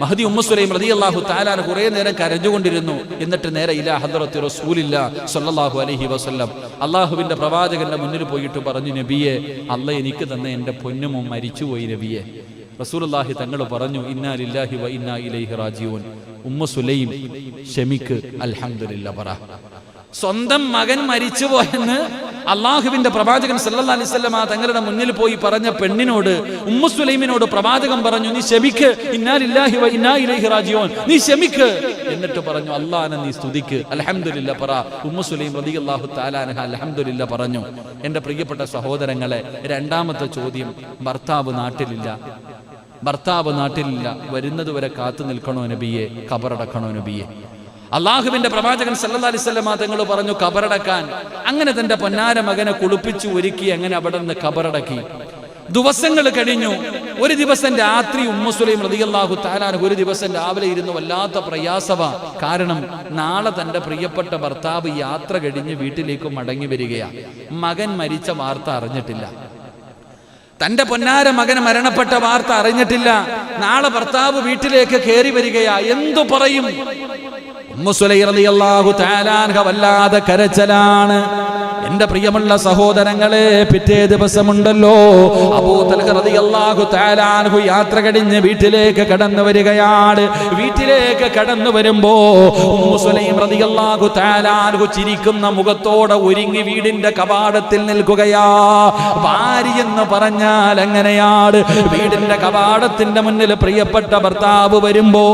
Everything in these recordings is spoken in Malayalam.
മഹദി ഉമ്മുസുലൈം റതി അള്ളാഹു താലാൻ കുറെ നേരം കരഞ്ഞുകൊണ്ടിരുന്നു. എന്നിട്ട് നേരെ ഇല ഹദ്റത്തി റസൂലില്ല സല്ലല്ലാഹു അലഹി വസ്ല്ലം. അള്ളാഹുവിന്റെ പ്രവാചകന്റെ മുന്നിൽ പോയിട്ട് പറഞ്ഞു നബിയെ അല്ല എനിക്ക് തന്നെ എന്റെ പൊന്നുമോ മരിച്ചുപോയി നബിയെ. റസൂലുള്ളാഹി തങ്ങൾ പറഞ്ഞു ഇന്നാ ലില്ലാഹി വ ഇന്നാ ഇലൈഹി റാജിഊൻ. ഉമ്മ സുലൈം ഷമിക്ക് അൽഹംദുലില്ലാ പറ. സ്വന്തം മകൻ മരിച്ചുപോയെന്ന് അള്ളാഹുവിന്റെ പ്രവാചകൻ സല്ലാ അലൈഹി വസല്ലമ തങ്ങളുടെ മുന്നിൽ പോയി പറഞ്ഞ പെണ്ണിനോട് ഉമ്മു സുലൈമിനോട് പ്രവാചകൻ പറഞ്ഞു നീ ക്ഷമിക്ക്. ഇന്നാലില്ലാഹി നീ ക്ഷമിക്ക്. എന്നിട്ട് പറഞ്ഞു അള്ളാഹനെ നീ സ്തുതിക്ക്. അലഹമില്ല പറ. ഉമ്മു സുലൈം റളിയല്ലാഹു തആല താലാനഹ അലഹമില്ല പറഞ്ഞു എന്റെ പ്രിയപ്പെട്ട സഹോദരങ്ങളെ രണ്ടാമത്തെ ചോദ്യം ഭർത്താവ് നാട്ടിലില്ല. ഭർത്താവ് നാട്ടിലില്ല. വരുന്നതുവരെ കാത്തു നിൽക്കണോ നബിയെ? കബറടക്കണോ നബിയെ? അള്ളാഹുവിന്റെ പ്രവാചകൻ സല്ലല്ലാഹു അലൈഹി വസല്ലം തങ്ങൾ പറഞ്ഞു കബറടക്കാൻ അങ്ങനെ തന്റെ പൊന്നാര മകനെ കുളിപ്പിച്ചു ഒരുക്കി അങ്ങനെ അവിടെ നിന്ന് കബറടക്കി ദിവസങ്ങൾ കഴിഞ്ഞു. ഒരു ദിവസം രാത്രി ഉമ്മസുലൈം റളിയല്ലാഹു താലാൻ ഒരു ദിവസം രാവിലെ ഇരുന്ന് വല്ലാത്ത പ്രയാസവ. കാരണം നാളെ തന്റെ പ്രിയപ്പെട്ട ഭർത്താവ് യാത്ര കഴിഞ്ഞ് വീട്ടിലേക്ക് മടങ്ങി വരികയാ. മകൻ മരിച്ച വാർത്ത അറിഞ്ഞിട്ടില്ല. തന്റെ പൊന്നാര മകൻ മരണപ്പെട്ട വാർത്ത അറിഞ്ഞിട്ടില്ല. നാളെ ഭർത്താവ് വീട്ടിലേക്ക് കയറി വരികയാ. എന്തു പറയും? വല്ലാതെ കരച്ചലാണ്. എന്റെ പ്രിയമുള്ള സഹോദരങ്ങളെ പിറ്റേ ദിവസമുണ്ടല്ലോ. അബൂ തൽഹ റളിയല്ലാഹു തആല യാത്ര കഴിഞ്ഞ് വീട്ടിലേക്ക് കടന്നു വരികയാണ്. വീട്ടിലേക്ക് കടന്നു വരുമ്പോ ചിരിക്കുന്ന മുഖത്തോടെ ഒരുങ്ങി വീടിന്റെ കവാടത്തിൽ നിൽക്കുകയാ. ഭാര്യ എന്ന് പറഞ്ഞാൽ എങ്ങനെയാണ് വീടിന്റെ കവാടത്തിന്റെ മുന്നിൽ പ്രിയപ്പെട്ട ഭർത്താവ് വരുമ്പോ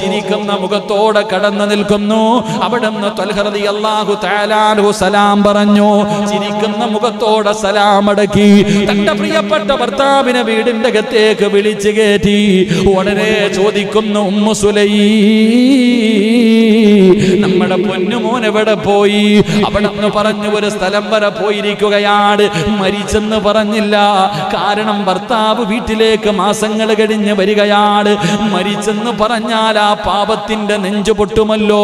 ചിരിക്കുന്ന മുഖത്തോടെ കടന്നു നിൽക്കുന്നു. അവിടുന്ന് നിന്ന് സലാം പറഞ്ഞു ചിരിക്കുന്ന മുഖത്തോടെ സലാമടക്കി. തന്റെ പ്രിയപ്പെട്ട ഭർത്താവിനെ വീടിന്റെ അകത്തേക്ക് വിളിച്ചു കയറ്റി. ഉടനെ ചോദിക്കുന്നു ഉമ്മു സുലൈ നമ്മുടെ പൊന്നുമോൻ എവിടെ പോയി? അവിടെ പറഞ്ഞു ഒരു സ്ഥലം വരെ പോയിരിക്കുകയാണ്. മരിച്ചെന്ന് പറഞ്ഞില്ല. കാരണം ഭർത്താവ് വീട്ടിലേക്ക് മാസങ്ങൾ കഴിഞ്ഞ് വരികയാണ്. മരിച്ചെന്ന് പറഞ്ഞാൽ ആ പാപത്തിന്റെ നെഞ്ചു പൊട്ടുമല്ലോ.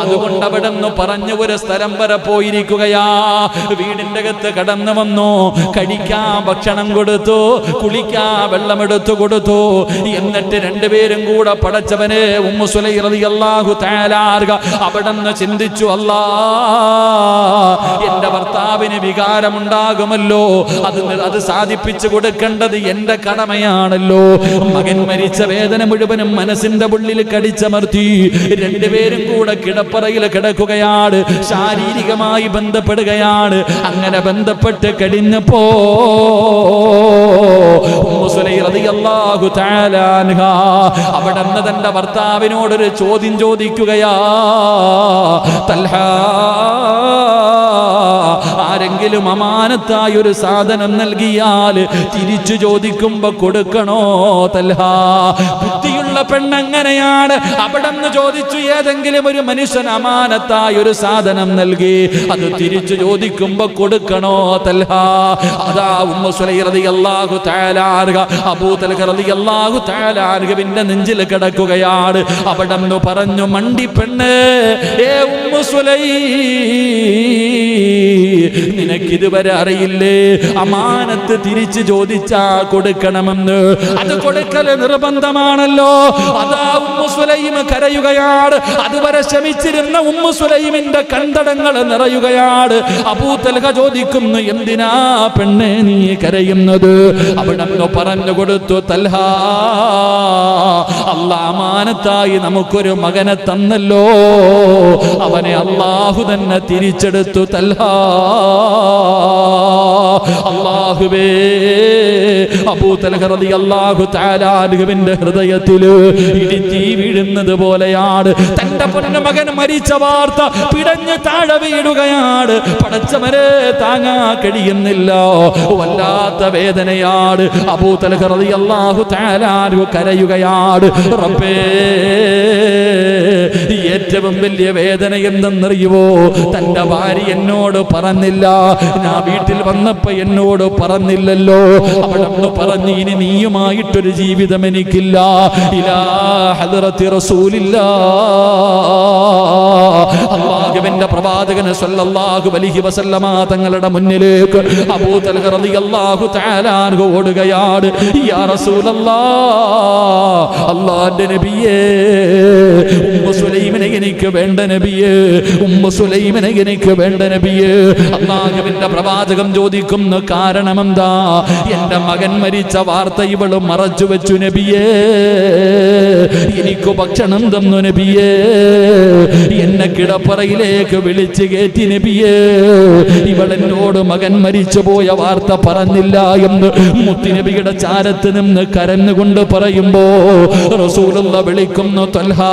അതുകൊണ്ട് അവിടെ നിന്ന് പറഞ്ഞു ഒരു സ്ഥലം വരെ പോയിരിക്കുകയാ വീടിന്റെ അകത്ത് കടന്നു വന്നു. കഴിക്കാൻ ഭക്ഷണം കൊടുത്തു കുളിക്കാൻ വെള്ളമെടുത്തു കൊടുത്തു. എന്നിട്ട് രണ്ടുപേരും കൂടെ പടച്ചവനെ ഉമ്മു സുലൈ റളിയല്ലാഹു തആല അവിടെ നിന്ന് ചിന്തിച്ചു അല്ലാ എന്റെ ഭർത്താവിന് വികാരമുണ്ടാകുമല്ലോ. അത് അത് സാധിപ്പിച്ചു കൊടുക്കേണ്ടത് എന്റെ കടമയാണല്ലോ. മകൻ മരിച്ച വേദന മുഴുവനും മനസ്സിന്റെ ഉള്ളിൽ കടിച്ചമർത്തി. രണ്ടുപേരും കൂടെ കിടപ്പറയിൽ കിടക്കുകയാണ്. ശാരീരികമായി ബന്ധപ്പെടുകയാണ്. അങ്ങനെ ബന്ധപ്പെട്ട് കഴിഞ്ഞപ്പോ അവിടെ നിന്ന് തന്റെ ഭർത്താവിനോടൊരു ചോദ്യം ചോദിക്കുകയാ. തൽഹ ആരെങ്കിലും അമാനത്തായി ഒരു സാധനം നൽകിയാൽ തിരിച്ചു ചോദിക്കുമ്പോ കൊടുക്കണോ തൽഹാ? ബുദ്ധിയുള്ള പെണ്ണെങ്ങനെയാണ്. അവിടെ നിന്ന് ചോദിച്ചു ഏതെങ്കിലും ഒരു മനുഷ്യൻ അമാനത്തായി ഒരു സാധനം നൽകി അത് തിരിച്ചു ചോദിക്കുമ്പോ കൊടുക്കണോ തൽഹാ? അതാ ഉമ്മ അല്ലാഹു തആല അൻഹ. അബൂ തൽഹ റളിയല്ലാഹു തആല അൻഹുവിന്റെ നെഞ്ചിൽ കിടക്കുകയാണ്. അവിടെ നിന്ന് പറഞ്ഞു മണ്ടി പെണ്ണ് ഏ ഉമ്മു നിനക്കിതുവരെ അറിയില്ലേ? അമാനത്ത് തിരിച്ചു ചോദിച്ചാ കൊടുക്കണമെന്ന്. അത് കൊടുക്കൽ നിർബന്ധമാണല്ലോ. അതാ ഉമ്മു സുലൈം കരയുകയാണ്. അതുവരെ ശമിച്ചിരുന്ന ഉമ്മുസുലൈമിന്റെ കണ്ടടങ്ങൾ നിറയുകയാണ്. അബൂതൽഹ ചോദിക്കുന്നു എന്തിനാ പെണ്ണെ നീ കരയുന്നത്? അവിടെ പറഞ്ഞു കൊടുത്തു തൽഹ അള്ളാമാനത്തായി നമുക്കൊരു മകനെ തന്നല്ലോ. അവനെ അള്ളാഹു തന്നെ തിരിച്ചെടുത്തു തൽഹ. അള്ളാഹുവേ താലാലുവിന്റെ ഹൃദയത്തിൽ ഇടിത്തീ വീഴുന്നത് പോലെയാണ്. തന്റെ പൊന്നമകൻ മരിച്ച വാർത്ത പിടഞ്ഞ് താഴെ വീടുകയാണ് പടച്ചവരെ താങ്ങാ കഴിയുന്നില്ല. വല്ലാത്ത വേദനയാണ്. താലാലു കരയുകയാണ്. റബ്ബേ ഏറ്റവും വലിയ വേദന എന്തെന്നറിയുവോ? തന്റെ ഭാര്യ എന്നോട് പറഞ്ഞില്ല. ഞാൻ വീട്ടിൽ വന്നപ്പോ എന്നോട് പറഞ്ഞില്ലല്ലോ. അവിടെ പറഞ്ഞു ഇനി നീയുമായിട്ടൊരു ജീവിതം എനിക്കില്ല. ഇലാ ഹദറത്തി റസൂലില്ലാ. അള്ളാഹുവിന്റെ പ്രവാചകന് സല്ലല്ലാഹു അലൈഹി വസല്ലമ തങ്ങളുടെ മുന്നിലേക്ക് അബൂ തൽഹ റളിയല്ലാഹു തആല ഓടുകയാണ്. യാ റസൂലല്ലാ അല്ലാഹുവിന്റെ നബിയേ സുലൈമിനെ എനിക്ക് വേണ്ട നബിയേ. ഉമ്മ സുലൈമിനെ എനിക്ക് വേണ്ട നബിയേ. അള്ളാഹുവിന്റെ പ്രവാചകം ചോദിക്കുന്ന കാരണം എന്താ എന്റെ മകൻ മരിച്ച വാർത്ത ഇവൾ മറച്ചു വെച്ചു നബിയേ. എനിക്ക് ഭക്ഷണം തന്നു നബിയേ. എന്നെ കിടപ്പറയിലേക്ക് വിളിച്ചു കയറ്റി നബിയേ. ഇവളെന്നോട് മകൻ മരിച്ചു പോയ വാർത്ത പറഞ്ഞില്ല എന്ന് മുത്തിനബിയുടെ ചാരത്ത് നിന്ന് കരഞ്ഞുകൊണ്ട് പറയുമ്പോ റസൂലുള്ള വിളിക്കുന്നു തൽഹാ.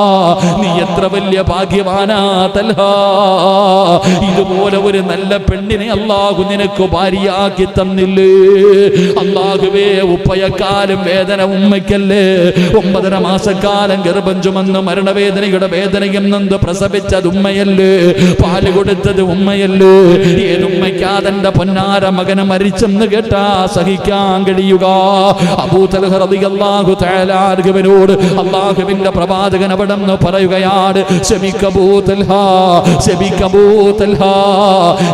നീ എത്ര വലിയ ഭാഗ്യവാനാ തൽഹാ. ഇതുപോലെ ഒരു നല്ല പെണ്ണിനെ അള്ളാഹു നിനക്ക് ഭാര്യയാക്കി തന്നില്ലേ? അള്ളാഹുവേ ഉപ്പയക്കാലം വേദന ഉമ്മയ്ക്കല്ലേ? ഒമ്പതര മാസക്കാലം ഗർഭം ചുമന്ന് മരണവേദനയുടെ വേദനയും നന്ദ് പ്രസവിച്ചത് ഉമ്മയല്ലേ? പാൽ കൊടുത്തത് ഉമ്മയല്ലേ? ഏതുമ്മയ്ക്കാ തന്റെ പൊന്നാര മകനെ മരിച്ചെന്ന് കേട്ടാ സഹിക്കാൻ കഴിയുക. അബൂതൽഹു തേലാർഗുവിനോട് അള്ളാഹുവിന്റെ പ്രവാചകൻ അവിടെ നിന്ന് പറയുകയാണ്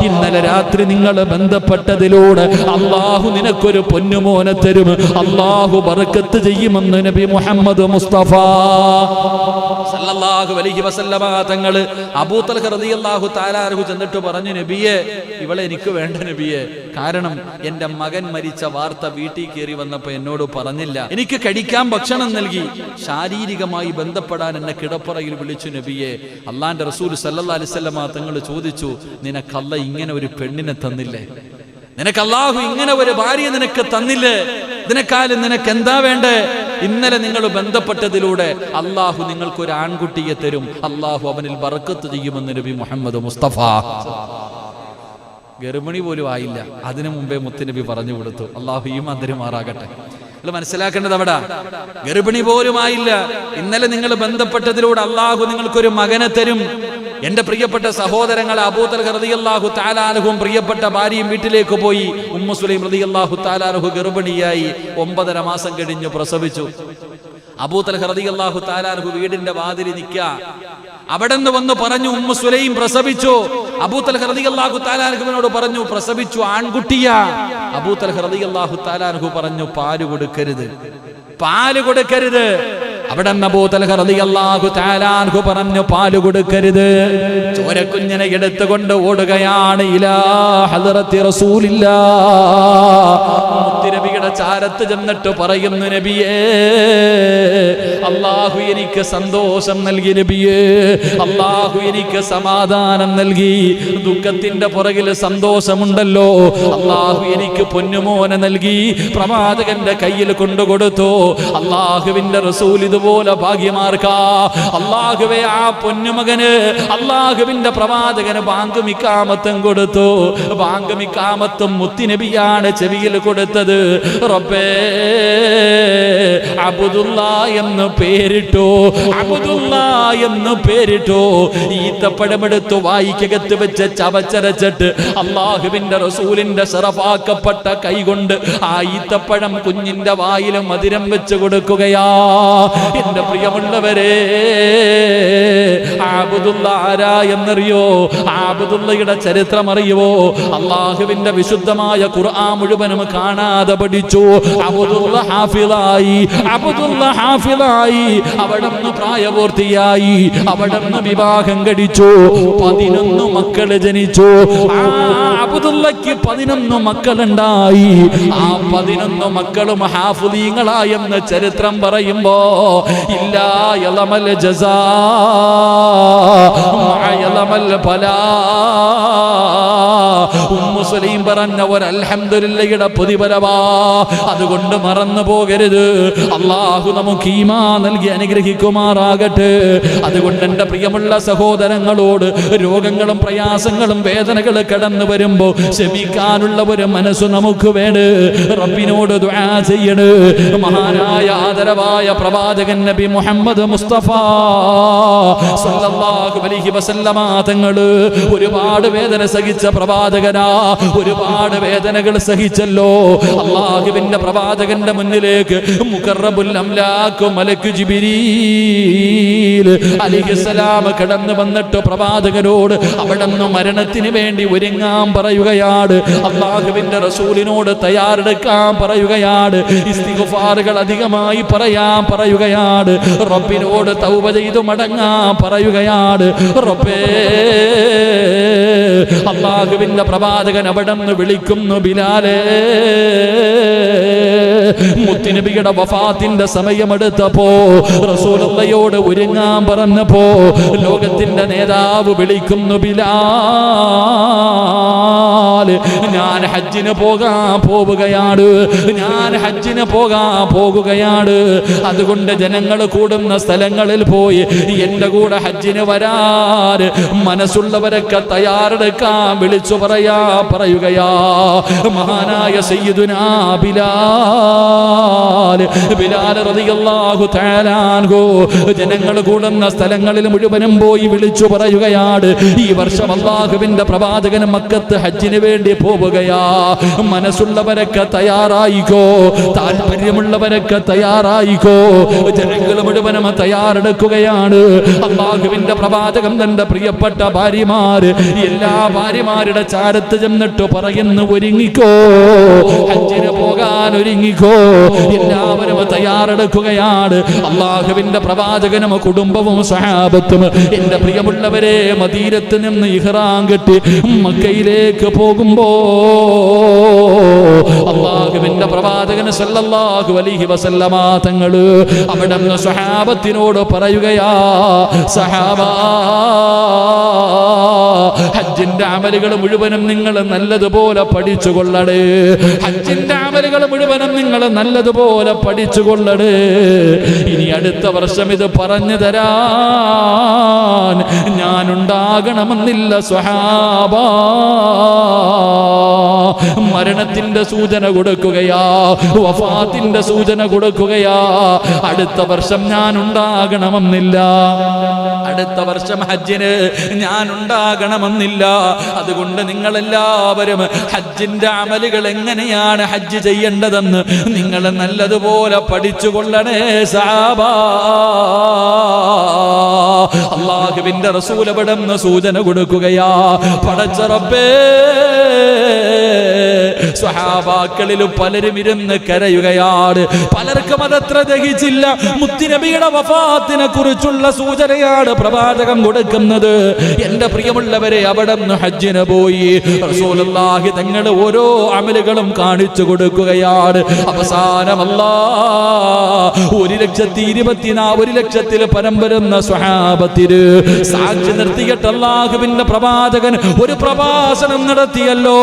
ഇന്നലെ രാത്രി നിങ്ങൾ ബന്ധപ്പെട്ടതിലൂടെ അള്ളാഹു നിനക്കൊരു പൊന്നുമോനെ തരും. അള്ളാഹു ബർക്കത്ത് ചെയ്യുമെന്ന് നബി മുഹമ്മദ് മുസ്തഫ സല്ലല്ലാഹു അലൈഹി വസല്ലമ തങ്ങൾ അബൂ തൽഹ റളിയല്ലാഹു തആലാഹു ചെന്നിട്ട് പറഞ്ഞു നബിയെ ഇവളെ എനിക്ക് വേണ്ട നബിയെ. കാരണം എന്റെ മകൻ മരിച്ച വാർത്ത വീട്ടിൽ കയറി വന്നപ്പോൾ എന്നോട് പറഞ്ഞില്ല. എനിക്ക് കഴിക്കാൻ ഭക്ഷണം നൽകി. ശാരീരികമായി ബന്ധപ്പെടാൻ എന്നെ കിടപ്പറയിൽ വിളിച്ചു നബിയെ അള്ളാന്റെ റസൂൽ സല്ലല്ലാഹു അലൈഹി വസല്ലമ തങ്ങൾ ചോദിച്ചു നിനക്കല്ല ഇങ്ങനെ ഒരു പെണ്ണിനെ തന്നില്ലേ? നിനക്ക് അള്ളാഹു ഇങ്ങനെ ഒരു ഭാര്യ നിനക്ക് തന്നില്ലേ? ഇതിനെക്കാളും നിനക്ക് എന്താ വേണ്ടേ? ഇന്നലെ നിങ്ങൾ ബന്ധപ്പെട്ടതിലൂടെ അള്ളാഹു നിങ്ങൾക്ക് ഒരു ആൺകുട്ടിയെ തരും. അള്ളാഹു അവനിൽ ബർക്കത്ത് ചെയ്യുമെന്ന് നബി മുഹമ്മദ് മുസ്തഫ. ഗർഭിണി പോലും ആയില്ല. അതിനു മുമ്പേ മുത്തുനബി പറഞ്ഞു കൊടുത്തു. അള്ളാഹു ഈ മന്ദിരമാറാകട്ടെ നിങ്ങൾ മനസ്സിലാക്കേണ്ടത് അവിടെ. ഗർഭിണി പോലും ആയില്ല. ഇന്നലെ നിങ്ങൾ ബന്ധപ്പെട്ടതിലൂടെ അള്ളാഹു നിങ്ങൾക്കൊരു മകനെ തരും. എന്റെ പ്രിയപ്പെട്ട സഹോദരങ്ങൾ അബൂതൽ റളിയല്ലാഹു താലാനുഹും പ്രിയപ്പെട്ട ഭാര്യയും വീട്ടിലേക്ക് പോയി. ഉമ്മു സുലൈം റളിയല്ലാഹു താലാനുഹു ഗർഭിണിയായി ഒമ്പതര മാസം കഴിഞ്ഞു പ്രസവിച്ചു. അബൂതൽ റളിയല്ലാഹു താലാനുഹു വീടിന്റെ വാതിൽ നിൽക്ക. അവിടെ നിന്ന് വന്ന് പറഞ്ഞു ഉമ്മു സുലൈം പ്രസവിച്ചു. അബൂതൽ റളിയല്ലാഹു താലാനുഹുവിനോട് പറഞ്ഞു പ്രസവിച്ചു ആൺകുട്ടിയാ. അബൂതൽ റളിയല്ലാഹു താലാനുഹു പറഞ്ഞു പാൽ കൊടുക്കരുത്. പാൽ കൊടുക്കരുത്. അവിടെ പറഞ്ഞു പാൽ കൊടുക്കരുത്. ചോരക്കുഞ്ഞിനെ എടുത്തുകൊണ്ട് ഓടുകയാണ് ഇലാ ഹദറത്തി റസൂലില്ലാ. മുത്തുനബിയുടെ ചാരത്ത് ചെന്നിട്ട് പറയുന്നു നബിയേ അള്ളാഹു എനിക്ക് സന്തോഷം നൽകി നബിയേ. അള്ളാഹു എനിക്ക് സമാധാനം നൽകി. ദുഃഖത്തിന്റെ പുറകിൽ സന്തോഷമുണ്ടല്ലോ. അള്ളാഹു എനിക്ക് പൊന്നുമോനെ നൽകി. പ്രവാചകന്റെ കയ്യിൽ കൊണ്ടുകൊടുത്തു അള്ളാഹുവിന്റെ റസൂൽ ഇതുപോലെ ഭാഗ്യമാർക്കാ. അള്ളാഹുവെ ആ പൊന്നുമകന് അള്ളാഹുവിന്റെ പ്രവാചകന് ബാങ്കുമിക്കാമത്തും കൊടുത്തു. ബാങ്കുമിക്കാമത്തും മുത്തിനബിയാണ് ചെവിയിൽ കൊടുത്തത്. റബ്ബേ അബുദുള്ള എന്ന് പേരിട്ടു അബുദുള്ള എന്ന് പേരിട്ടു ഈത്തപ്പഴമെടുത്ത് വായിക്കകത്ത് വെച്ച് ചവച്ചരച്ചിട്ട് അള്ളാഹുവിന്റെ റസൂലിന്റെ സറഫാക്കപ്പെട്ട കൈകൊണ്ട് ആ ഈത്തപ്പഴം കുഞ്ഞിന്റെ വായിൽ മധുരം വെച്ച് കൊടുക്കുകയാ. എന്റെ പ്രിയമുള്ളവരെ ആബുദുള്ള ആരാ എന്നറിയോ? ആബുദുള്ളയുടെ ചരിത്രം അറിയുവോ അള്ളാഹുവിന്റെ വിശുദ്ധമായ ഖുർആൻ മുഴുവനും കാണാതെ പഠിച്ചു അബുദുള്ള ഹാഫിളായി. അബുദുള്ള ഹാഫിളായി. അവിടെ നിന്ന് പ്രായപൂർത്തിയായി. അവിടെ നിന്ന് വിവാഹം കഴിച്ചു. പതിനൊന്ന് മക്കൾ ജനിച്ചു. അബുദുള്ളക്ക് പതിനൊന്ന് മക്കളുണ്ടായി. ആ പതിനൊന്ന് മക്കളും ഹാഫുദീങ്ങളായെന്ന് ചരിത്രം പറയുമ്പോ ഇല്ല ജസാ മഅ ഫലാ ഉമ്മുസ്ലീം പറഞ്ഞ ഒരു അൽഹംദുലില്ലയുടെ പ്രതിഫലവാ അതുകൊണ്ട് മറന്നു പോകരുത്. അള്ളാഹു നമുക്ക് ഈമാ നൽകി അനുഗ്രഹിക്കുമാറാകട്ടെ. അതുകൊണ്ട് എന്റെ പ്രിയമുള്ള സഹോദരങ്ങളോട് രോഗങ്ങളും പ്രയാസങ്ങളും വേദനകൾ കടന്നു വരുമ്പോൾ ക്ഷമിക്കാനുള്ള ഒരു മനസ്സ് നമുക്ക് വേണ്. റബ്ബിനോട് ദുആ ചെയ്യണ്. മഹാനായ ആദരവായ പ്രവാചകൻ നബി മുഹമ്മദ് മുസ്തഫ സല്ലല്ലാഹു അലൈഹി വസല്ലമ തങ്ങൾ ഒരുപാട് വേദന സഹിച്ച പ്രവാചകനാ ഒരുപാട് വേദനകൾ സഹിച്ചല്ലോ. അള്ളാഹുവിന്റെ പ്രവാചകന്റെ മുന്നിലേക്ക് മുഖറബുൽ അംലാഖു മലക്ക് കടന്നു വന്നിട്ട് പ്രവാചകനോട് അവിടുന്ന് മരണത്തിന് വേണ്ടി ഒരുങ്ങാൻ പറയുകയാണ്. അള്ളാഹുവിന്റെ റസൂലിനോട് തയ്യാറെടുക്കാൻ പറയുകയാണ്. ഇസ്തിഗ്ഫാറുകൾ അധികമായി പറയാൻ പറയുകയാണ്. റബ്ബിനോട് തൗബ ചെയ്തു മടങ്ങാൻ പറയുകയാണ്. റബ്ബേ അള്ളാഹുവിന്റെ പ്രവാചകൻ അവിടെ നിന്ന് വിളിക്കുന്നു ബിലാലേ. മുത്തിനബിയുടെ വഫാത്തിന്റെ സമയമെടുത്തപ്പോ റസൂലയോട് ഒരുങ്ങാൻ പറഞ്ഞപ്പോ ലോകത്തിന്റെ നേതാവ് വിളിക്കുന്നു ഞാൻ ഹജ്ജിന് പോകാൻ പോവുകയാണ്. ഞാൻ ഹജ്ജിന് പോകാൻ പോകുകയാണ് അതുകൊണ്ട് ജനങ്ങൾ കൂടുന്ന സ്ഥലങ്ങളിൽ പോയി എന്റെ കൂടെ ഹജ്ജിന് വരാൻ മനസ്സുള്ളവരൊക്കെ തയ്യാറെടുക്കാൻ വിളിച്ചു പറയാ പറയുകയാ മഹാനായ സയ്യിദുനാ ബിലാൽ. ബിലാൽ ജനങ്ങൾ കൂടുന്ന സ്ഥലങ്ങളിൽ മുഴുവനും പോയി വിളിച്ചു പറയുകയാണ്. ഈ വർഷം അള്ളാഹുവിന്റെ പ്രവാചകൻ മക്കത്ത് ഹജ്ജിന് വേണ്ടി പോവുകയാ. മനസ്സുള്ളവരൊക്കെ തയ്യാറായിക്കോ. താല്പര്യമുള്ളവരൊക്കെ തയ്യാറായിക്കോ. ജനങ്ങൾ മുഴുവനും തയ്യാറെടുക്കുകയാണ്. അള്ളാഹുവിന്റെ പ്രവാചകം തന്റെ പ്രിയപ്പെട്ട ഭാര്യമാര് എല്ലാ ഭാര്യമാരുടെ ചാരത്ത് ചെന്നിട്ട് പറയുന്നു ഒരുങ്ങിക്കോ. ഹജ്ജിന് പോകാൻ ഒരുങ്ങിക്കോ. എല്ലാവരും തയ്യാറെടുക്കുകയാണ്. അള്ളാഹുവിന്റെ പ്രവാചകനും കുടുംബവും സഹാബത്തും എന്റെ പ്രിയമുള്ളവരെ മദീരത്ത് നിന്ന് ഇഹ്റാം കെട്ടി മക്കയിലേക്ക് പോകുമ്പോ അള്ളാഹുവിന്റെ പ്രവാചകന് സല്ലല്ലാഹു അലൈഹി വസല്ലമ തങ്ങൾ അവിടെ നിന്ന് സഹാബത്തിനോട് പറയുകയാ സഹാബാ ഹജ്ജിന്റെ അമലുകൾ മുഴുവനും നിങ്ങൾ നല്ലതുപോലെ പഠിച്ചു കൊള്ളടേ ഹജ്ജിന്റെ അമലുകൾ മുഴുവനും നിങ്ങൾ നല്ലതുപോലെ പഠിച്ചു കൊള്ളടേ ഇനി അടുത്ത വർഷം ഇത് പറഞ്ഞു തരാൻ ഞാൻ ഉണ്ടാകണമെന്നില്ല സ്വഹാബ. മരണത്തിന്റെ സൂചന കൊടുക്കുകയാ വഫാത്തിന്റെ സൂചന കൊടുക്കുകയാ. അടുത്ത വർഷം ഞാൻ ഉണ്ടാകണമെന്നില്ല അടുത്ത വർഷം ഹജ്ജിന് ഞാൻ ഉണ്ടാകണമെന്നില്ല അതുകൊണ്ട് നിങ്ങളെല്ലാവരും ഹജ്ജിന്റെ അമലുകൾ എങ്ങനെയാണ് ഹജ്ജ് ചെയ്യേണ്ടതെന്ന് നിങ്ങൾ നല്ലതുപോലെ പഠിച്ചു കൊള്ളണേ സാബാ. അള്ളാഹുവിന്റെ റസൂലപടം സൂചന കൊടുക്കുകയാ. പടച്ച റബ്ബേ സ്വഹാബാക്കളിൽ പലരും ഇരുന്ന് കരയുകയാണ്. പലർക്കും അതത്ര ദഹിച്ചില്ല. മുത്തിനബിയുടെ വഫാത്തിനെ കുറിച്ചുള്ള സൂചനയാണ് പ്രവാചകം കൊടുക്കുന്നത്. എന്റെ പ്രിയമുള്ളവരെ അവിടെ നിന്ന് ഹജ്ജിന് പോയി റസൂലുള്ളാഹി തങ്ങളുടെ ഓരോ അമലുകളും കാണിച്ചു കൊടുക്കുകയാണ്. അവസാനമല്ല ഒരു ലക്ഷത്തി ഇരുപത്തിനാ ഒരു ലക്ഷത്തിൽ പരം വരുന്ന സ്വഹാബത്തിന് സാക്ഷി നിർത്തിയിട്ട് അള്ളാഹുവിന്റെ പ്രവാചകൻ ഒരു പ്രഭാഷണം നടത്തിയല്ലോ.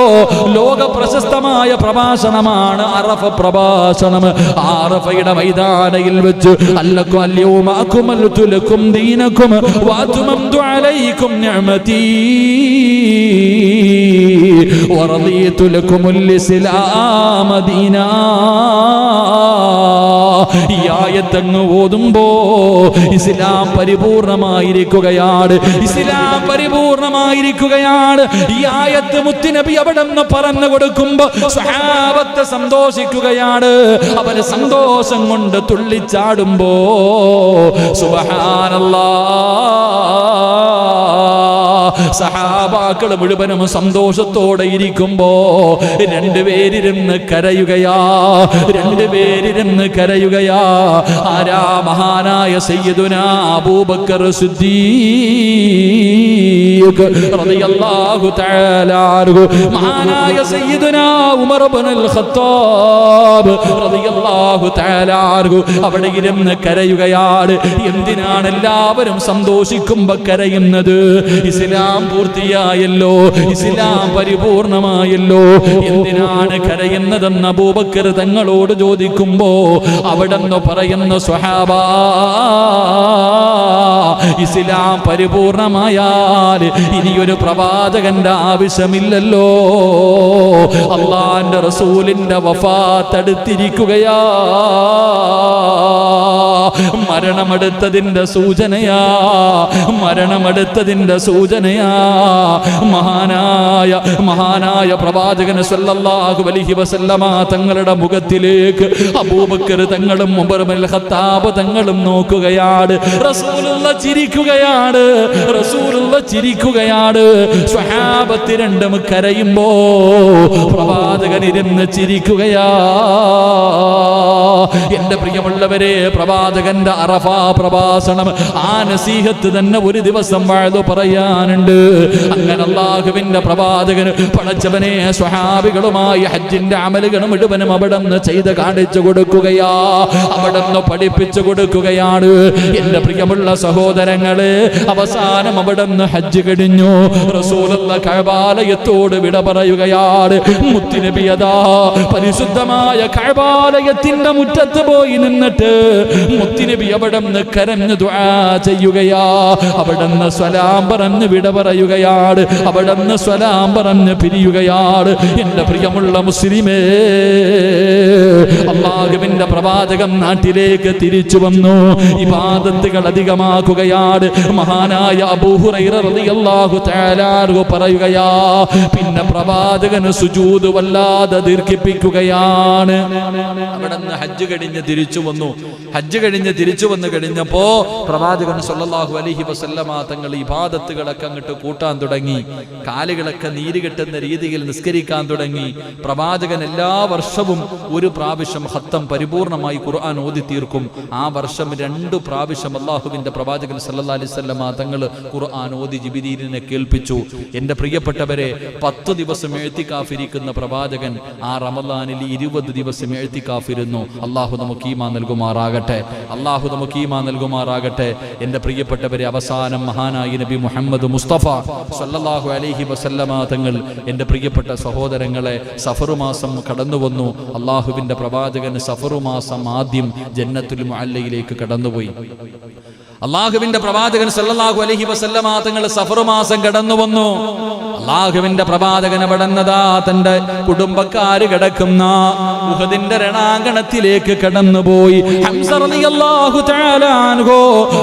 ലോക പ്രശസ്തമായ പ്രഭാഷണമാണ് അറഫ പ്രഭാഷണം അറഫയുടെ മൈതാനയിൽ വെച്ച് അല്ലക്കും അല്യവും അക്കുമല്ലുലക്കും ദീനക്കും വാതുമന്തു അലൈക്കും നിഅമതി ورضيت لكم الإسلام دينا ഈ ആയത്തങ്ങ് ഓതുമ്പോ ഇസ്ലാം പരിപൂർണമായിരിക്കുകയാണ്. ഇസ്ലാം പരിപൂർണമായിരിക്കുകയാണ്. ഈ ആയത്ത് മുത്തുനബി അവിടെ നിന്ന് പറഞ്ഞു കൊടുക്കുമ്പോ സ്വഹാബത്ത് സന്തോഷിക്കുകയാണ്. അവർ സന്തോഷം കൊണ്ട് തുള്ളിച്ചാടുമ്പോ സുബഹാനല്ലാ. സഹാബാക്കൾ മുഴുവനും സന്തോഷത്തോടെ ഇരിക്കുമ്പോ രണ്ടുപേരിരുന്ന് കരയുകയാ രണ്ടുപേരിരുന്ന് കരയുകയാ. ആരാ മഹാനായ സയ്യദുന അബൂബക്കർ സിദ്ദീഖ് റളിയല്ലാഹു തആല മഹാനായ സയ്യിദുന ഉമർ ഇബ്നുൽ ഖത്താബ് റളിയല്ലാഹു തആല അൻഹു. അവിടെ ഇരുന്ന് കരയുകയാണ്. എന്തിനാണ് എല്ലാവരും സന്തോഷിക്കുമ്പോ കരയുന്നത്? ഇസ്ലാം ഇസ്ലാം പൂർത്തിയായല്ലോ. ഇസ്ലാം പരിപൂർണമായല്ലോ. എന്തിനാണ് കരയുന്നതെന്ന് അബൂബക്കർ തങ്ങളോട് ചോദിക്കുമ്പോ അവിടെന്ന് പറയുന്ന സ്വഹാബ ഇസ്ലാം പരിപൂർണമായാൽ ഇനിയൊരു പ്രവാചകന്റെ ആവശ്യമില്ലല്ലോ. അള്ളാന്റെ റസൂലിന്റെ വഫാത്തടുത്തിരിക്കുകയാ മരണമെടുത്തതിന്റെ സൂചനയാ മരണമെടുത്തതിന്റെ സൂചനയാ. മഹാനായ മഹാനായ പ്രവാചകന് സല്ലല്ലാഹു അലൈഹി വസല്ലമ തങ്ങളുടെ മുഖത്തിലേക്ക് അബൂബക്കർ തങ്ങളും ഖത്താബ് തങ്ങളും നോക്കുകയാണ്. റസൂലുള്ള ചിരിക്കുകയാണ് റസൂലുള്ള ചിരിക്കുകയാണ്. സ്വഹാബത്ത് രണ്ടും കരയുമ്പോ പ്രവാചകൻ ഇരുന്ന് ചിരിക്കുകയാ. എന്റെ പ്രിയമുള്ളവരെ പ്രവാചകന്റെ അറഫാ പ്രഭാഷണം ആ നസീഹത്ത് തന്നെ ഒരു ദിവസം വാഴ്ന്നു പറയാനുണ്ട്. അങ്ങനെ അള്ളാഹുവിന്റെ പ്രവാചകൻ പടച്ചവനെ സ്വഹാബികളുമായി ഹജ്ജിന്റെ അമലുകളും മുഴുവനും അവിടെ നിന്ന് ചെയ്ത് കാണിച്ചു കൊടുക്കുകയാ. അവിടെ നിന്ന് പഠിപ്പിച്ചു കൊടുക്കുകയാണ്. എന്റെ പ്രിയമുള്ള സഹോദരങ്ങൾ അവസാനം അവിടെ നിന്ന് ഹജ്ജ് കഴിഞ്ഞു. റസൂലുള്ള കഴബാലയത്തോട് വിട പറയുകയാണ് മുത്തിനബിയതാ പരിശുദ്ധമായ കഴബാലയത്തിന്റെ മുറ്റത്ത് പോയി നിന്നിട്ട് മുത്തിനബി അവിടെ നിന്ന് കരഞ്ഞു ദുആ ചെയ്യുകയാ. അവിടെ നിന്ന് സ്വലാം പറഞ്ഞ് വിട പറയുകയാണ് അവിടെ നിന്ന് സ്വലാം പറഞ്ഞ് പിരിയുകയാണ് എന്റെ പ്രിയമുള്ള മുസ്ലിമേ അള്ളാഹുവിന്റെ പ്രവാചകം നാട്ടിലേക്ക് തിരിച്ചു വന്നു. ഇബാദത്തുകൾ അധികമാക്കുകയാണ് മഹാനായ അബൂഹുറൈറ റളിയല്ലാഹു തആല അൻഹു പറയുകയാ പിന്നെ പ്രവാചകന് സുജൂദ് വല്ലാതെ ദീർഘിപ്പിക്കുകയാണ്. അവിടെ നിന്ന് ഹജ്ജ് കഴിഞ്ഞ് തിരിച്ചു വന്നു. ഹജ്ജ് കഴിഞ്ഞ് തിരിച്ചു വന്നു കഴിഞ്ഞപ്പോ പ്രവാചകൻ സല്ലല്ലാഹു അലൈഹി വസല്ലമ തങ്ങൾ ഇബാദത്തുകളൊക്കെ അങ്ങോട്ട് കൂട്ടാൻ തുടങ്ങി. കാലുകളൊക്കെ നീര് കെട്ടുന്ന രീതിയിൽ നിസ്കരിക്കാൻ തുടങ്ങി. പ്രവാചകൻ എല്ലാ വർഷവും ഒരു പ്രാവശ്യം ഹത്തം പരിപൂർണമായി ഖുർആൻ ഓതി തീർക്കും. ആ വർഷം രണ്ടു പ്രാവശ്യം അള്ളാഹുവിന്റെ പ്രവാചകൻ സല്ലല്ലാഹു അലൈഹി വസല്ലമ തങ്ങൾ ഖുർആൻ ഓതി ജിബിരീലിനെ കേൾപ്പിച്ചു. എന്റെ പ്രിയപ്പെട്ടവരെ പത്ത് ദിവസം എഴുത്തിക്കാഫിരിക്കുന്ന പ്രവാചകൻ ആ റമദാനിൽ ഇരുപത് ദിവസം എഴുത്തിക്കാഫിരുന്നു. അള്ളാഹു നമുക്ക് ഈമാ നൽകുമാറാകട്ടെ. അള്ളാഹു നമുക്ക് ഈമാ നൽകുമാറാകട്ടെ. എന്റെ പ്രിയപ്പെട്ടവരെ അവസാനം മഹാനായി നബി മുഹമ്മദ് മുസ്തഫ സല്ലാഹു അലൈഹി വസല്ലമാതങ്ങൾ എന്റെ പ്രിയപ്പെട്ട സഹോദരങ്ങളെ സഫറു മാസം കടന്നു വന്നു അള്ളാഹുവിന്റെ പ്രവാചകൻ സഫറു മാസം ആദ്യം ജന്നത്തുൽ മുഅല്ലയിലേക്ക് കടന്നുപോയി. അള്ളാഹുവിന്റെ പ്രവാചകൻ സല്ലല്ലാഹു അലഹി വസല്ലമ സഫറു മാസം കടന്നു വന്നു അള്ളാഹുവിന്റെ പ്രവാചകൻ പെടുന്നതാ തന്റെ കുടുംബക്കാര് കിടക്കുന്ന ഉഹദിന്റെ രണാങ്കണത്തിലേക്ക് കടന്നുപോയി.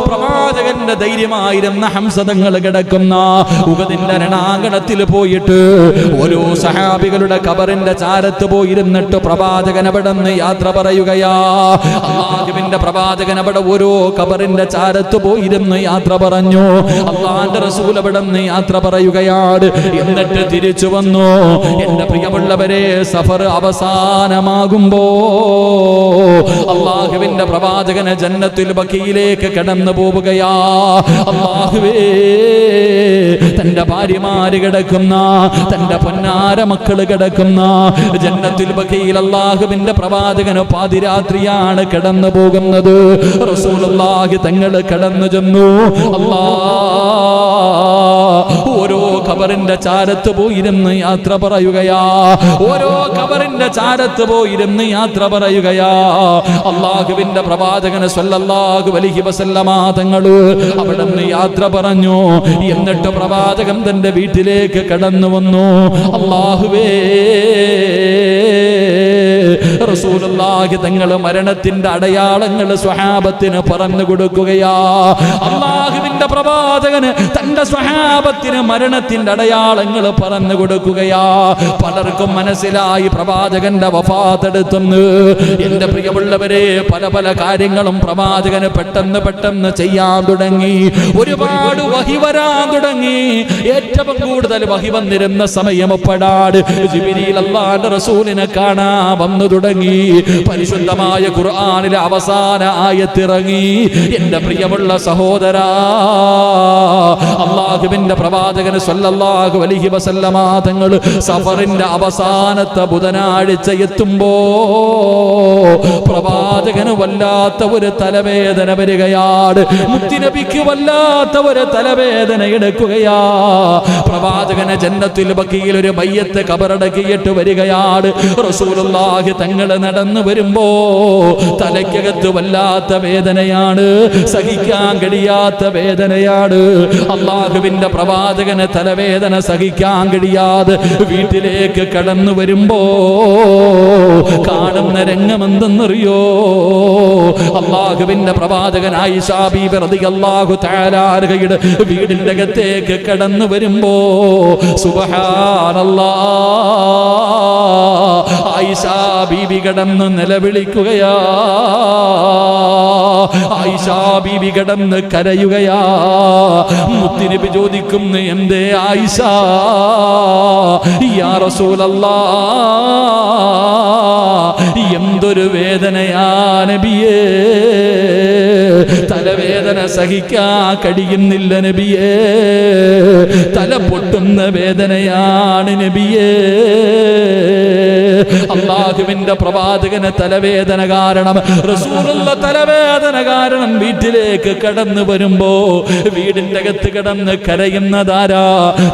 പ്രവാചകന്റെ ധൈര്യമായിരുന്ന ഹംസതങ്ങൾ കിടക്കുന്ന ഉഹദിന്റെ രണാങ്കണത്തിൽ പോയിട്ട് ഓരോ സഹാബികളുടെ കബറിന്റെ ചാരത്ത് പോയിരുന്നിട്ട് പ്രവാചകൻ അവിടെ യാത്ര പറയുകയാ. അള്ളാഹുവിന്റെ പ്രവാചകൻ അവിടെ ഓരോ കബറിന്റെ ചാരത്ത് പോയിരുന്ന് യാത്ര പറഞ്ഞു. അള്ളാന്റെ റസൂൽ അവിടെ യാത്ര പറയുകയാണ്. എന്നിട്ട് തിരിച്ചു വന്നു. എന്റെ പ്രിയമുള്ളവരെ സഫർ അവസാനമാകുമ്പോ അള്ളാഹുവിന്റെ പ്രവാചകന് ജന്നത്തിൽ ബക്കിയിലേക്ക് കടന്നു പോവുകയാ. അള്ളാഹുവേ തന്റെ ഭാര്യമാര് കിടക്കുന്ന തന്റെ പൊന്നാര മക്കൾ കിടക്കുന്ന ജന്നത്തിൽ ബക്കിയിൽ അള്ളാഹുവിന്റെ പ്രവാചകന് പാതിരാത്രിയാണ് കടന്നു പോകുന്നത്. റസൂലുള്ളാഹി തങ്ങൾ കടന്നു ചെന്നു. അള്ളാ ഓരോ ഖബറിന്റെ ചാരത്ത് പോയിരുന്ന് യാത്ര പറയുകയാ. ഓരോ ഖബറിന്റെ ചാരത്ത് പോയിരുന്ന് യാത്ര പറയുകയാ. അള്ളാഹുവിന്റെ പ്രവാചകന് സ്വല്ലല്ലാഹു അലൈഹി വസല്ലമ യാത്ര പറഞ്ഞു. എന്നിട്ട് പ്രവാചകൻ തന്റെ വീട്ടിലേക്ക് കടന്നു വന്നു. അള്ളാഹുവേ റസൂലുള്ളാഹി തങ്ങൾ മരണത്തിന്റെ അടയാളങ്ങൾ സ്വഹാബത്തിന് പറഞ്ഞു കൊടുക്കുകയാ. അള്ളാഹുവിന്റെ പ്രവാചകന് തന്റെ സ്വഹാബത്തിന് മരണത്തിന്റെ അടയാളങ്ങൾ പറഞ്ഞു കൊടുക്കുകയാ. പലർക്കും മനസ്സിലായി പ്രവാചകന്റെ വഫാത്തെടുത്തുന്ന്. എന്റെ പ്രിയമുള്ളവരെ പല പല കാര്യങ്ങളും പ്രവാചകന് പെട്ടെന്ന് പെട്ടെന്ന് ചെയ്യാൻ തുടങ്ങി. ഒരുപാട് വഹി വരാൻ തുടങ്ങി. ഏറ്റവും കൂടുതൽ വഹി വന്നിരുന്ന സമയം ഒപ്പടാട് ജിബിരിയിൽ അള്ളാന്റെ റസൂലിനെ കാണാൻ വന്നു തുടങ്ങി. തുടങ്ങി പരിശുദ്ധമായ ഖുർആാനിലെ അവസാന ആയത്തിറങ്ങി. എന്റെ പ്രിയമുള്ള സഹോദര അള്ളാഹുവിന്റെ പ്രവാചകന് സ്വല്ലാഹു അലൈഹി വസല്ലമ തങ്ങൾ സഫറിന്റെ അവസാനത്തെ ബുധനാഴ്ച എത്തുമ്പോ പ്രവാചകന് വല്ലാത്ത ഒരു തലവേദന വരികയാണ്. മുത്തിനബിക്ക് വല്ലാത്ത ഒരു തലവേദന എടുക്കുകയാ. പ്രവാചകനെ ജന്നത്തിൽ ബക്കിയിൽ ഒരു മയ്യത്ത് കബറടക്കിയിട്ട് വരികയാണ്. റസൂലുള്ളാഹി തങ്ങൾ നടന്നു വരുമ്പോ തലയ്ക്കകത്ത് വല്ലാത്ത വേദനയാണ് സഹിക്കാൻ കഴിയാത്ത വേദനയാണ്. അള്ളാഹുവിന്റെ പ്രവാചകന് തലവേദന സഹിക്കാൻ കഴിയാതെ വീട്ടിലേക്ക് കടന്നു വരുമ്പോ കാണുന്ന രംഗമെന്തെന്നറിയോ? അള്ളാഹുവിന്റെ പ്രവാചകൻ ആയിഷാബീബ് റളിയല്ലാഹു തആലായുടെ വീടിന്റെ അകത്തേക്ക് കടന്നു വരുമ്പോ സുബ്ഹാനല്ലാ ആയിഷാ ബീബി കടന്ന് നിലവിളിക്കുകയാ. ആയിഷാ ബീബി കടന്ന് കരയുകയാ. മുത്തിനബി ചോദിക്കുന്നു എന്തേ ആയിഷ? യാ റസൂലല്ലാ എന്തൊരു വേദനയാ നബിയേ. തലവേദന സഹിക്കാ കഴിയുന്നില്ല നബിയേ. തല പൊട്ടുന്ന വേദനയാണ് നബിയേ. അള്ളാഹുവിന്റെ പ്രവാചകന് തലവേദന കാരണം റസൂലുള്ള തലവേദന കാരണം വീട്ടിലേക്ക് കടന്നു വരുമ്പോ വീടിന്റെ അകത്ത് കിടന്ന് കരയുന്നതാരാ?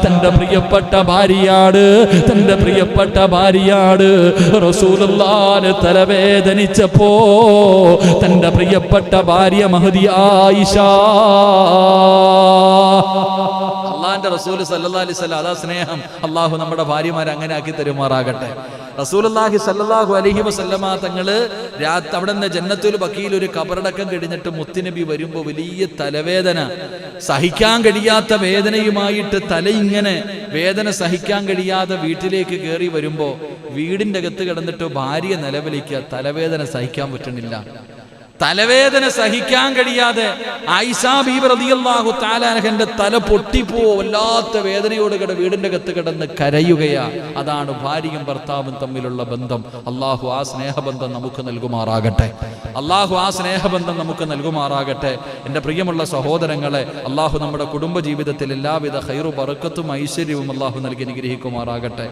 തന്റെ പ്രിയപ്പെട്ട ഭാര്യയാട് തന്റെ പ്രിയപ്പെട്ട ഭാര്യയാട് റസൂലുള്ളാന് തലവേദനിച്ചപ്പോ തന്റെ പ്രിയപ്പെട്ട ഭാര്യ മഹദി ആയിഷ. അള്ളാന്റെ റസൂൽ സല്ലല്ലാഹു അലൈഹി വസല്ലം അതാ സ്നേഹം. അള്ളാഹു നമ്മുടെ ഭാര്യമാരെ അങ്ങനെ ആക്കി തരുമാറാകട്ടെ. റസൂലുള്ളാഹി സല്ലാഹു അലൈഹി വസല്ലമ തങ്ങൾ രാത്ത് അവിടെ നിന്ന് ജന്നത്തുൽ ബക്കിയിൽ ഒരു കബറടക്കം കഴിഞ്ഞിട്ട് മുത്തുനബി വരുമ്പോൾ വലിയ തലവേദന. സഹിക്കാൻ കഴിയാത്ത വേദനയുമായിട്ട് തല ഇങ്ങനെ വേദന സഹിക്കാൻ കഴിയാതെ വീട്ടിലേക്ക് കയറി വരുമ്പോ വീടിന്റെ അകത്ത് കിടന്നിട്ട് ഭാര്യ നിലവിളിക്കുക തലവേദന സഹിക്കാൻ പറ്റണില്ല തലവേദന സഹിക്കാൻ കഴിയാതെ ആയിഷാ ബീബി റളിയല്ലാഹു താലാനഹന്റെ തല പൊട്ടിപ്പോ വല്ലാത്ത വേദനയോട് കിട വീടിന്റെ കത്ത് കിടന്ന് കരയുകയാ. അതാണ് ഭാര്യയും ഭർത്താവും തമ്മിലുള്ള ബന്ധം. അള്ളാഹു ആ സ്നേഹബന്ധം നമുക്ക് നൽകുമാറാകട്ടെ. അള്ളാഹു ആ സ്നേഹബന്ധം നമുക്ക് നൽകുമാറാകട്ടെ. എന്റെ പ്രിയമുള്ള സഹോദരങ്ങളെ അള്ളാഹു നമ്മുടെ കുടുംബ ജീവിതത്തിൽ എല്ലാവിധ ഹൈറു പറക്കത്തും ഐശ്വര്യവും അള്ളാഹു നൽകി അനുഗ്രഹിക്കുമാറാകട്ടെ.